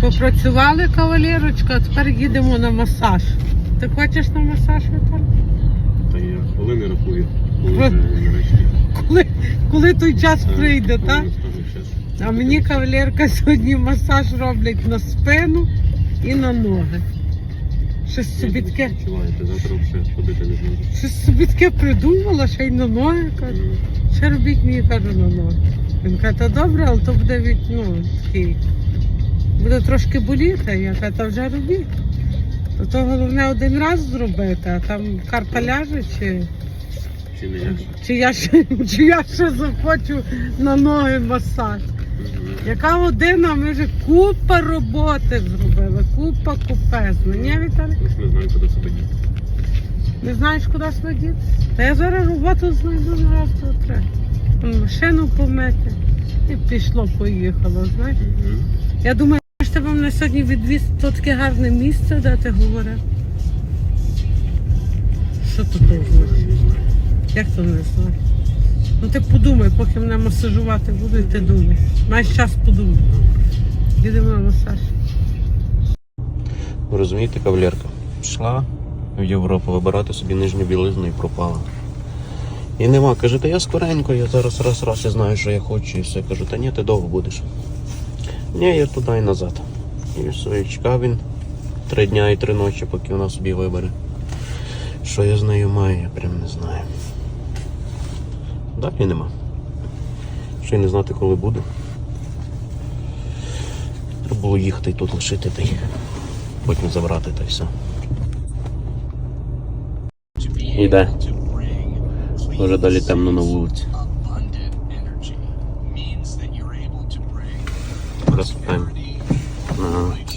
Попрацювали кавалерочка, а тепер їдемо на масаж. Ти хочеш на масаж, Віталій? Та я рахую. Коли Ви- вже нарешті. Коли, коли той час прийде, так? А мені кавалерка сьогодні масаж роблять на спину і на ноги. Щось собі таке, завтра вже ходити не зможу. щось собі таке придумала, ще й на ноги каже. Ще робіть мені кажу на ноги. Він каже, та добре, але то буде від, ну, такий. Буде трошки боліти, я кажу, та вже робіть. То, то головне один раз зробити, а там карта ляже чи. Чи не я? Чи я ще, чи я ще захочу на ноги масаж? Яка година? Ми вже купа роботи зробили, купа купезна. Ні, Віталій? Ось не знаю, куди себе діти. Не знаєш, куди сидіти? Та я зараз роботу знайду на раз, три. Машину помити. І пішло, поїхало, знаєш. Я думаю, мене сьогодні відвіз то таке гарне місце, де ти говорив. Що тут говориш? Як то не знаю? Ну ти подумай, поки мене масажувати будуть, ти думай. Маєш час подумати. Їдемо на масаж. Ви розумієте, кавалерка? Пішла в Європу вибирати собі нижню білизну і пропала. І нема. Каже, та я скоренько, я зараз раз раз я знаю, що я хочу, і все. Кажу, та ні, ти довго будеш. Ні, я туди і назад. І все, і чекав він три дня і три ночі, поки вона собі вибере. Що я з нею маю, я прям не знаю. Далі нема. Ще й не знати, коли буду. Треба було їхати і тут лишити та й потім забрати та й все. Іде. Вже далі темно на вулиці. abundant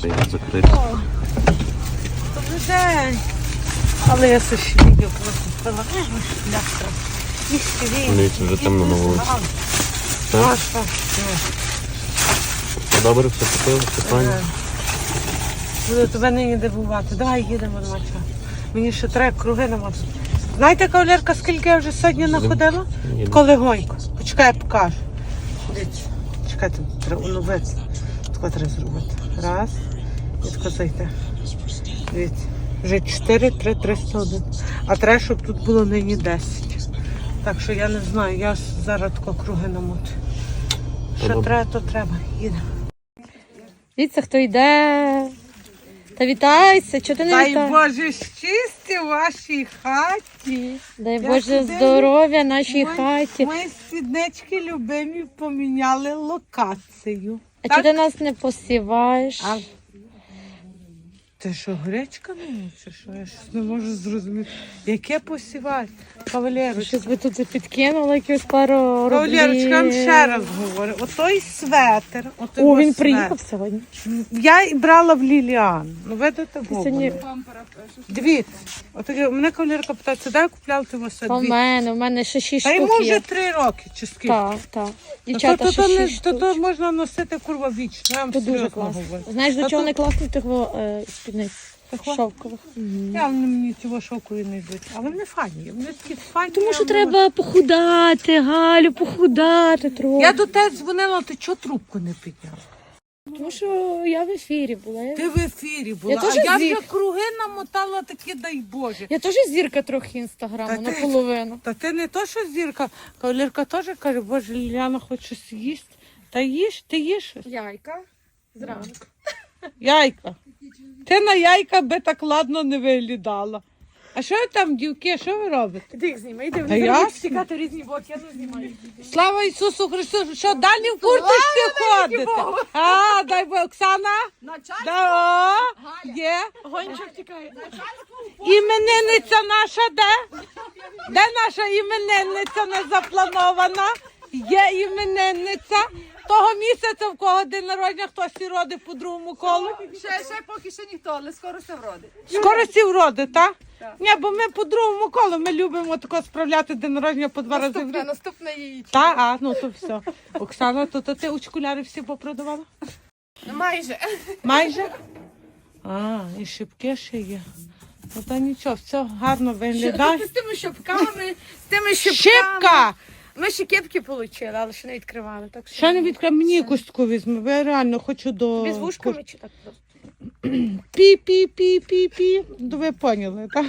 це я закрито. Добрий день. Але я суші відео просто пила. Ляска. Дивіться, вже темно на вулиці. Так? Все добре, все купили, все правильно. Буду тебе нині дивувати. Давай їдемо на чого. Мені ще треба круги намазати. Знаєте, кавалерка, скільки я вже сьогодні находила? Коли гонько. Почекай, я покажу. Дивіться. Чекайте, треба оновити. Тако треба зробити. Раз. І зайти. Дивіться. Вже 4, 3, 301. А треба, щоб тут було нині 10. Так що я не знаю, я зараз тако круги намотую. Що треба, то треба. Їдемо. Дивіться, хто йде. Та вітайся, чого ти не Дай вітаєш? Боже щастя в вашій хаті. Дай Я Боже сюди- здоров'я нашій Мої- хаті. Мої спіднички любимі поміняли локацію. А чого ти нас не посіваєш? А ти що, гречка мені чи що? Я щось не можу зрозуміти. Яке посівати? Кавалерочка. Щось би тут підкинула якусь пару Кавалерочка, я вам ще раз говорю. Отой светр. Отой О, він приїхав сьогодні. Я і брала в Ліліан. Ну, видите, сьогодні- Гоголя. Дивіться. От мене кавалерка питає, це де купляли ти вас? А в мене, в мене ще шість Та йому вже є. три роки чи скільки. Так, так. то, Дівчата, то, ще то, шість то, штук. то можна носити курва вічно. Я вам Це дуже серйозно класно. говорю. Знаєш, до Та чого то- не класно тих е, спідниць? Шовкових. Я вони мені цього шоку і не йдуть. А вони фані. Вони такі фані. Тому що треба похудати, Галю, похудати трохи. Я до тебе дзвонила, ти чого трубку не підняв? Тому що я в ефірі була. Я, Ти в ефірі була, Я теж я зі- вже круги намотала такі, дай Боже. я теж зірка трохи інстаграму, Та ти- наполовину. Та ти не то, що зірка. Кавалерка теж каже, боже, Ліляна хоче щось їсти. Та їж, ти щось. Яйка зранку. Яйка. Ти на яйка би так ладно не виглядала. А що ви там, дівки, що ви робите? Їх знімай, йди, вони ясно. будуть втікати в різні боки, я не знімаю. Слава Ісусу Христу, що далі в курточці ходите? А, дай Бог, Оксана? Да, о, є. Гончик втікає. Іменинниця наша де? Де наша іменинниця не запланована? Є іменинниця. Того місяця в кого день народження, хтось і родить по другому колу. Ще, ще поки що ніхто, але скоро все вродить. Скоро сів роди, так? Ні, бо ми по другому колу ми любимо тако справляти день народження по два рази в Наступне, рік. наступне її. Та, а, ну то все. Оксана, то, то ти очкуляри всі попродавала? Ну, майже. Майже? А, і шибки ще є. Ну та нічого, все гарно виглядає. З тими щопками, з тими щопками. Шибка! Ми ще кепки отримали, але ще не відкривали. Так що Ще не відкрив, мені якусь таку візьми, бо я реально хочу до... Тобі з вушками чи так просто? Пі-пі-пі-пі-пі. Ну, ви поняли, так?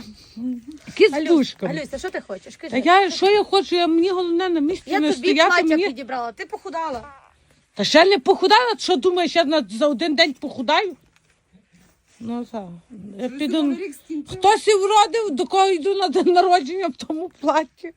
Які з вушками? Алюся, що ти хочеш? Кажи. я, що я хочу, я, мені головне на місці Я не тобі стояти. плаття Мені... підібрала, ти похудала. Та ще не похудала? Що думаєш, я на, за один день похудаю? Ну так. Я піду... Хтось і вродив, до кого йду на день народження в тому платі.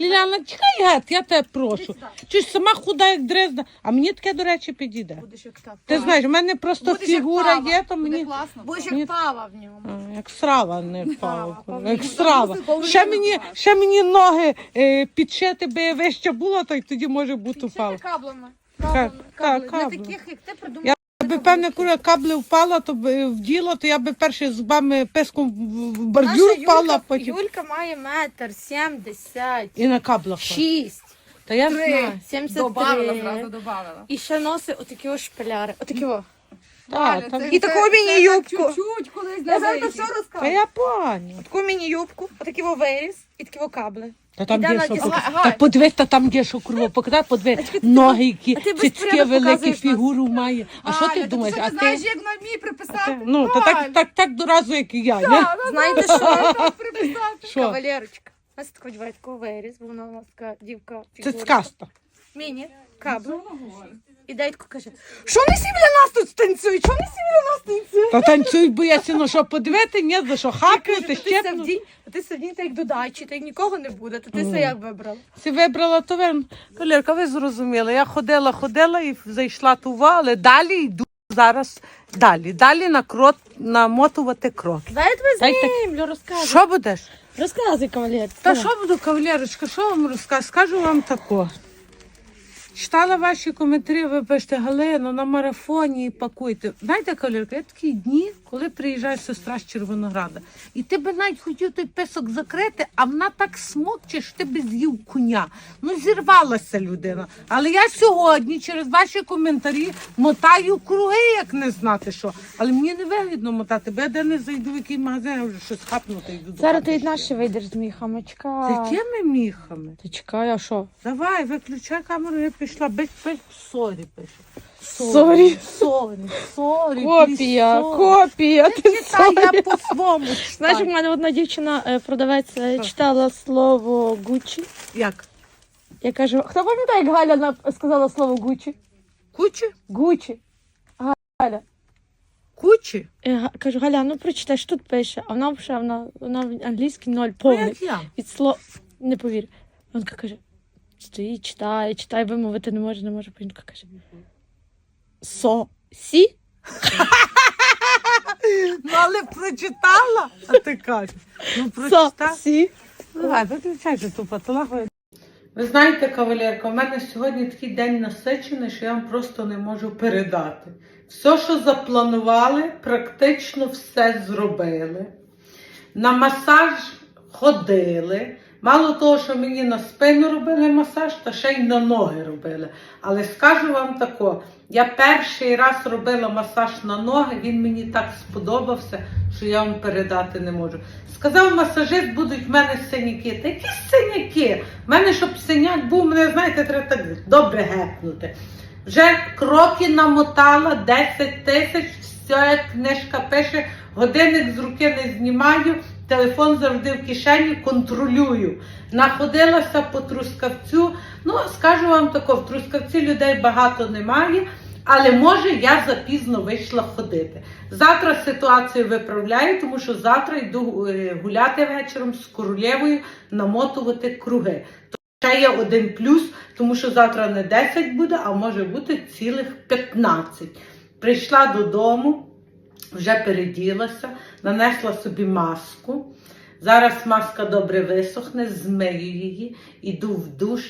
Ліляна, чекай гет, я тебе прошу. Чи ж сама худа, як дрезна, а мені таке, до речі, підійде. Будеш як так. Ти знаєш, в мене просто Будеш як фігура пава. є, то Буде мені. класно. Будеш Ні. як пава в ньому. А, Як страва, не пава. пава. Як страва. Ще мені, ще мені ноги е, підшити, би вище була, то й тоді може бути впав. ти каблами? Ка- Каблами, ка- кабли. Не кабли. таких, як ти придумав. Би певне кура кабли впала, то б е, в діло, то я би перше з вами песком в бордюр Наша впала, Юлька, потім Юлька має метр сімдесят. і на каблах. Шість. Та я Три. знаю. Сімдесят Добавила три. зразу, добавила. І ще носить отакі ось шпиляри. Отакі о. Так, там... це- І таку це- міні-юбку. так Чуть-чуть колись Я зараз виїзді. все Та розкажу. я поняла. Таку міні-юбку, отакі о виріс і такі о кабли. Та там Іде є на що дис- показати. Ага. Та подивись, та там є що круво показати, подивись. Ноги, які а ти без цицьки великі, показуєш нас. фігуру має. А що ти думаєш? що А ти знаєш, як на вмій А приписати? ти- Ну, та так, так, так до разу, як і я. ні? Ну, Знаєте ну, що? так приписати. Що? Кавалерочка. У нас така дівчинка такого виріс, бо вона у нас така дівка фігура. Цицькаста. Міні, кабли. І дядько каже, що вони всі біля нас тут станцюють? Що вони всі біля нас танцюють? Та танцюють, бо я ну що подивити, ні, за що хапнути, ти щепнути. савдінь, а ти савдінь так як до дачі, та як нікого не буде, то ти все як вибрав. Си вибрала то верно. Колірка, ви зрозуміли. Я ходила, ходила і зайшла тува, але далі йду зараз далі. Далі на крот, намотувати кроки. Дай я тебе Дай так. знімлю, розказуй. Що будеш? Розказуй, кавалер. Та що буду, кавалерочка, що вам розкажу? Скажу вам тако. Читала ваші коментарі, ви пишете, Галина, на марафоні пакуйте. Знаєте, кавалерка, я такі дні, коли приїжджає сестра з Червонограда. І ти би навіть хотів той писок закрити, а вона так смокче, що ти би з'їв коня. Ну, зірвалася людина. Але я сьогодні через ваші коментарі мотаю круги, як не знати що. Але мені не вигідно мотати, бо я де не зайду в який магазин, я вже щось хапнути йду. Зараз ти від ще. нас ще вийдеш з міхами, З якими міхами? Ти чекай, а що? Давай, виключай камеру, я пішла. Без пиш, сорі пише. Сорі. Сорі, сорі. Копія, копія. Ти читай, я по-своєму Знаєш, у мене одна дівчина, е, продавець, е, читала слово Гуччі. Як? Я кажу, хто пам'ятає, як Галя сказала слово Гуччі? Кучі? Гуччі. Галя. Кучі? Я Га- кажу, Галя, ну прочитай, що тут пише. А вона вже вона, вона в англійській ноль Ну, повний. як я? Від слова не повір. Вона каже, стоїть, читає, читає, вимовити не може, не може. Потім каже. Со. Сі? Ну, але прочитала, а ти кажеш. Ну, Со. прочитала. Ту патологію. Ви знаєте, кавалерка, у мене сьогодні такий день насичений, що я вам просто не можу передати. Все, що запланували, практично все зробили. На масаж ходили. Мало того, що мені на спину робили масаж, та ще й на ноги робили. Але скажу вам тако, я перший раз робила масаж на ноги, він мені так сподобався, що я вам передати не можу. Сказав масажист, будуть в мене синяки. Та які синяки? В мене, щоб синяк був, мене, знаєте, треба так добре гепнути. Вже кроки намотала 10 тисяч, все як книжка пише, годинник з руки не знімаю, телефон завжди в кишені, контролюю. Находилася по трускавцю. Ну, скажу вам тако, в трускавці людей багато немає, але може я запізно вийшла ходити. Завтра ситуацію виправляю, тому що завтра йду е, гуляти вечором з королевою, намотувати круги. Ще є один плюс, тому що завтра не 10 буде, а може бути цілих 15. Прийшла додому, вже переділася, нанесла собі маску. Зараз маска добре висохне, змию її, іду в душ,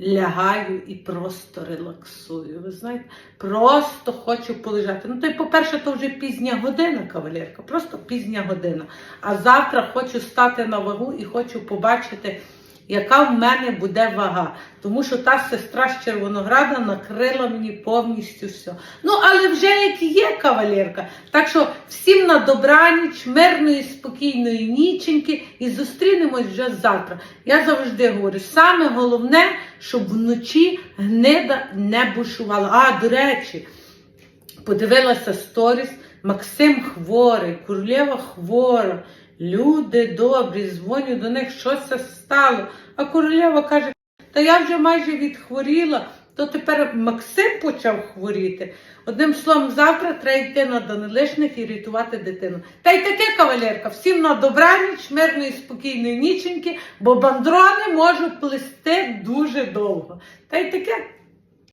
лягаю і просто релаксую. Ви знаєте, просто хочу полежати. Ну, то по-перше, то вже пізня година, кавалерка, просто пізня година. А завтра хочу стати на вагу і хочу побачити яка в мене буде вага. Тому що та сестра з Червонограда накрила мені повністю все. Ну, але вже як є кавалерка. Так що всім на добраніч, мирної, спокійної ніченьки і зустрінемось вже завтра. Я завжди говорю, саме головне, щоб вночі гнида не бушувала. А, до речі, подивилася сторіс, Максим хворий, Курлєва хвора. Люди добрі, дзвоню до них, що це стало. А Курлєва каже, та я вже майже відхворіла, то тепер Максим почав хворіти. Одним словом, завтра треба йти на Данилишних і рятувати дитину. Та й таке, кавалерка, всім на добраніч, мирної, спокійної ніченьки, бо бандрони можуть плести дуже довго. Та й таке.